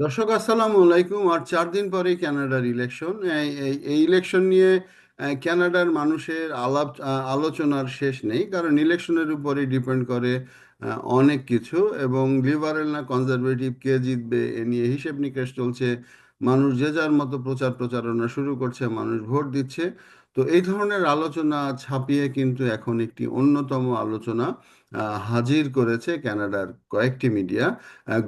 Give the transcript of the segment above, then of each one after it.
দর্শক আসসালামু আলাইকুম। আর চার দিন পরেই কানাডার ইলেকশন এই ইলেকশন নিয়ে আহ, কানাডার মানুষের আলাপ আলোচনার শেষ নেই। কারণ ইলেকশনের উপরেই ডিপেন্ড করে অনেক কিছু। এবং লিবারেল না কনজারভেটিভ কে জিতবে এ নিয়ে হিসেব নিকেশ চলছে। মানুষ যে যার মতো প্রচার প্রচারণা শুরু করছে মানুষ ভোট দিচ্ছে। তো এই ধরনের আলোচনা ছাপিয়ে কিন্তু এখন একটি অন্যতম আলোচনা হাজির করেছে কানাডার কয়েকটি মিডিয়া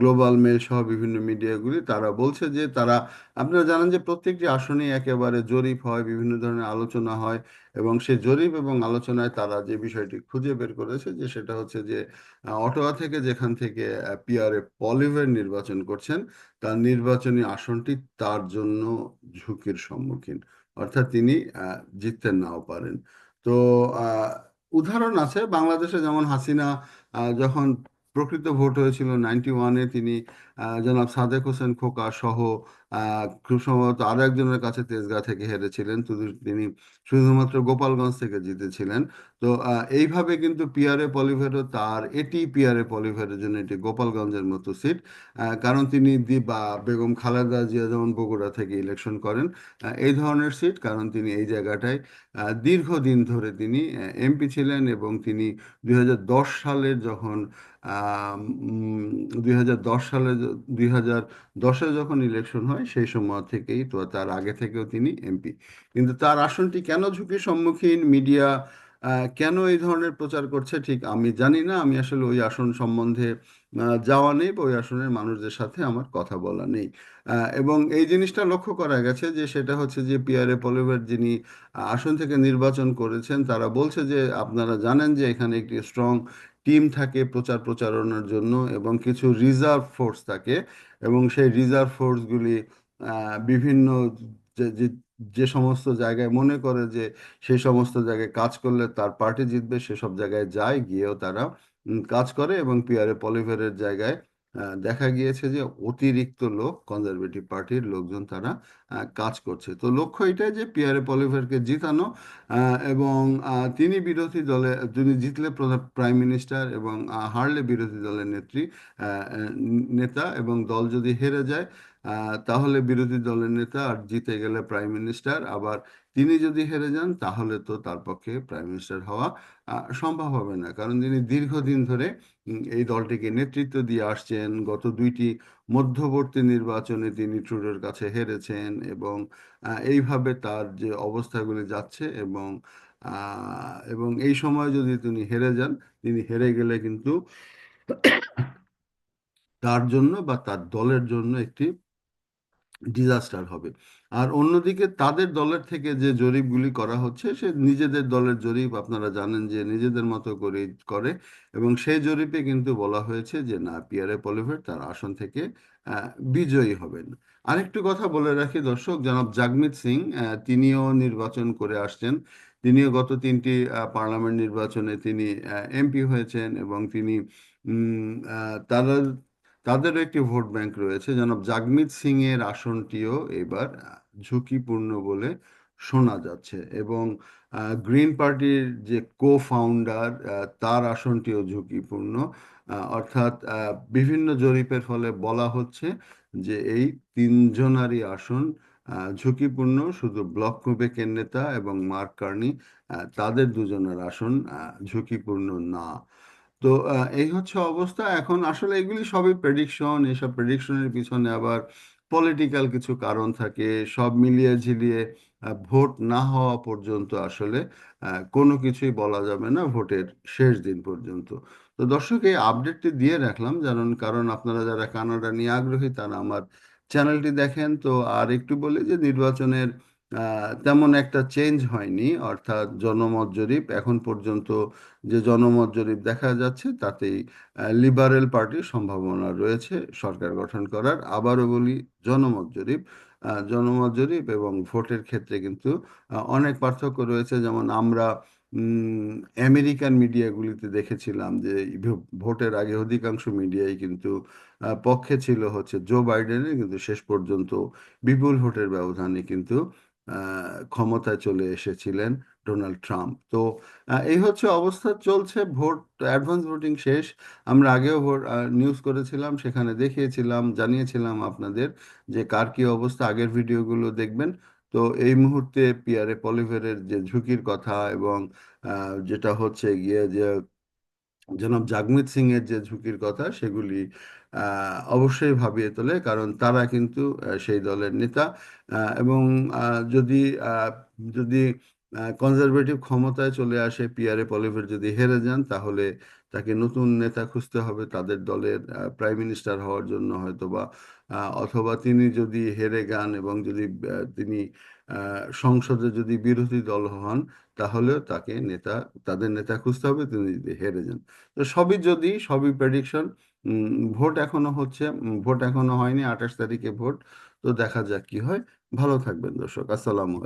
গ্লোবাল মেল সহ বিভিন্ন মিডিয়াগুলি। তারা বলছে যে তারা, আপনারা জানেন যে প্রত্যেকটি আসনে একেবারে জরিপ হয়, বিভিন্ন ধরনের আলোচনা হয় এবং সে জরিপ এবং আলোচনায় তারা যে বিষয়টি খুঁজে বের করেছে যে সেটা হচ্ছে যে অটোয়া থেকে যেখান থেকে পিআরএ পলিভের নির্বাচন করছেন, তার নির্বাচনী আসনটি তার জন্য ঝুঁকির সম্মুখীন। অর্থাৎ তিনি জিততে নাও পারেন। তো উদাহরণ আছে বাংলাদেশে যেমন হাসিনা যখন প্রকৃত ভোট হয়েছিল নাইনটি ওয়ানে তিনি জনাব সাদেক হোসেন খোকা সহ খুব সম্ভবত আরও একজনের কাছে তেজগাঁ থেকে হেরেছিলেন। তিনি শুধুমাত্র গোপালগঞ্জ থেকে জিতেছিলেন। তো এইভাবে কিন্তু পিয়ারে পলিভেরও তার, এটি পিয়ারে পলিভেরের জন্য এটি গোপালগঞ্জের মতো সিট। কারণ তিনি দি বা বেগম খালেদা জিয়া যেমন বগুড়া থেকে ইলেকশন করেন এই ধরনের সিট, কারণ তিনি এই জায়গাটায় দীর্ঘদিন ধরে তিনি এমপি ছিলেন এবং তিনি দুই হাজার দশ সালের যখন দুই হাজার দশ সালে দুই হাজার দশে যখন ইলেকশন হয়, সেই সময় থেকেই তো তার আগে থেকেও তিনি এমপি কিন্তু তার আসনটি কেন ঝুঁকির সম্মুখীন? মিডিয়া কেন এই ধরনের প্রচার করছে? ঠিক আমি জানি না। আমি আসলে ওই আসন সম্বন্ধে যাওয়া নেই বা ওই আসনের মানুষদের সাথে আমার কথা বলা নেই। এবং এই জিনিসটা লক্ষ্য করা গেছে যে সেটা হচ্ছে যে পিয়ারে পলিভের যিনি আসন থেকে নির্বাচন করেছেন, তারা বলছে যে আপনারা জানেন যে এখানে একটি স্ট্রং টিম থাকে প্রচার প্রচারণার জন্য এবং কিছু রিজার্ভ ফোর্স থাকে এবং সেই রিজার্ভ ফোর্সগুলি বিভিন্ন যে যে সমস্ত জায়গায় মনে করে যে সেই সমস্ত জায়গায় কাজ করলে তার পার্টি জিতবে, সেসব জায়গায় যায় গিয়েও তারা কাজ করে এবং পিয়ারে পলিভেরের জায়গায় দেখা গিয়েছে যে, অতিরিক্ত লোক কনজারভেটিভ পার্টির লোকজন তারা কাজ করছে। তো লক্ষ্য এটাই যে পিয়ারে পলিভারকে জিতানো এবং তিনি বিরোধী দলে, তিনি জিতলে প্রধান প্রাইম মিনিস্টার এবং হারলে বিরোধী দলের নেত্রী নেতা এবং দল যদি হেরে যায় তাহলে বিরোধী দলের নেতা আর জিতে গেলে প্রাইম মিনিস্টার, আবার তিনি যদি হেরে যান, তাহলে তো তার পক্ষে প্রাইম মিনিস্টার হওয়া সম্ভব হবে না। কারণ তিনি দীর্ঘদিন ধরে এই দলটিকে নেতৃত্ব দিয়ে আসছেন। গত দুইটি মধ্যবর্তী নির্বাচনে তিনি ট্রুডোর কাছে হেরেছেন এবং এইভাবে তার যে অবস্থাগুলি যাচ্ছে এবং এবং এই সময় যদি তিনি হেরে যান, তিনি হেরে গেলে কিন্তু তার জন্য বা তার দলের জন্য একটি ডিজাস্টার হবে। আর অন্যদিকে তাদের দলের থেকে যে জরিপগুলি করা হচ্ছে, সে নিজেদের দলের জরিপ আপনারা জানেন যে নিজেদের মতো করে করে এবং সেই জরিপে কিন্তু বলা হয়েছে যে, না, পিয়ারে পলিভেট তার আসন থেকে বিজয়ী হবেন। আরেকটু কথা বলে রাখি দর্শক, জনাব জাগমিত সিং তিনিও নির্বাচন করে আসছেন। তিনিও গত তিনটি পার্লামেন্ট নির্বাচনে তিনি এমপি হয়েছেন এবং তিনি তারা তাদেরও একটি ভোট ব্যাংক রয়েছে। জনাব জাগমিত সিং এর আসনটিও এবার ঝুঁকিপূর্ণ বলে শোনা যাচ্ছে এবং গ্রিন পার্টির যে কো ফাউন্ডার তার আসনটিও ঝুঁকিপূর্ণ। অর্থাৎ বিভিন্ন জরিপের ফলে বলা হচ্ছে যে এই তিনজনারই আসন ঝুঁকিপূর্ণ। শুধু ব্লক কুবেকের নেতা এবং মার্ক কার্নি তাদের দুজনের আসন ঝুঁকিপূর্ণ না। তো এই হচ্ছে অবস্থা। এখন আসলে এগুলি সবই প্রেডিকশন এসব প্রেডিকশনের পিছনে আবার পলিটিক্যাল কিছু কারণ থাকে। সব মিলিয়ে ঝিলিয়ে ভোট না হওয়া পর্যন্ত আসলে কোনো কিছুই বলা যাবে না ভোটের শেষ দিন পর্যন্ত। তো দর্শক, এই আপডেটটি দিয়ে রাখলাম কারণ কারণ আপনারা যারা কানাডা নিয়ে আগ্রহী, তারা আমার চ্যানেলটি দেখেন। তো আর একটু বলি যে, নির্বাচনের তেমন একটা চেঞ্জ হয়নি, অর্থাৎ জনমত জরিপ। এখন পর্যন্ত যে জনমত জরিপ দেখা যাচ্ছে, তাতেই লিবারেল পার্টির সম্ভাবনা রয়েছে সরকার গঠন করার। আবারও বলি, জনমত জরিপ। জনমত জরিপ এবং ভোটের ক্ষেত্রে কিন্তু অনেক পার্থক্য রয়েছে। যেমন আমরা আমেরিকান মিডিয়াগুলিতে দেখেছিলাম যে ভোটের আগে অধিকাংশ মিডিয়াই কিন্তু পক্ষে ছিল হচ্ছে জো বাইডেনের কিন্তু শেষ পর্যন্ত বিপুল ভোটের ব্যবধানে কিন্তু ক্ষমতায় চলে এসেছিলেন ডোনাল্ড ট্রাম্প। তো এই হচ্ছে অবস্থা, চলছে ভোট, অ্যাডভান্স ভোটিং শেষ। আমরা আগেও ভোট নিউজ করেছিলাম, সেখানে দেখিয়েছিলাম, জানিয়েছিলাম আপনাদের যে কার কি অবস্থা, আগের ভিডিওগুলো দেখবেন। তো, এই মুহূর্তে পিয়ারে পলিভেরের যে ঝুঁকির কথা এবং যেটা হচ্ছে গিয়ে যে জনাব জাগমিত সিং এর যে ঝুঁকির কথা সেগুলি অবশ্যই ভাবিয়ে তোলে, কারণ তারা কিন্তু সেই দলের নেতা এবং যদি যদি কনজারভেটিভ ক্ষমতায় চলে আসে পিয়ারে পলিভের যদি হেরে যান, তাহলে তাকে নতুন নেতা খুঁজতে হবে, তাদের দলের প্রাইম মিনিস্টার হওয়ার জন্য হয়তো বা অথবা তিনি যদি হেরে গান এবং যদি তিনি সংসদে যদি বিরোধী দল হন তাহলেও তাকে নেতা, তাদের নেতা খুঁজতে হবে, তিনি যদি হেরে যান। তো সবই যদি, সবই প্রেডিকশন ভোট এখনও হচ্ছে ভোট এখনও হয়নি, আঠাশ তারিখে ভোট, তো দেখা যাক কি হয়। ভালো থাকবেন দর্শক, আসসালামু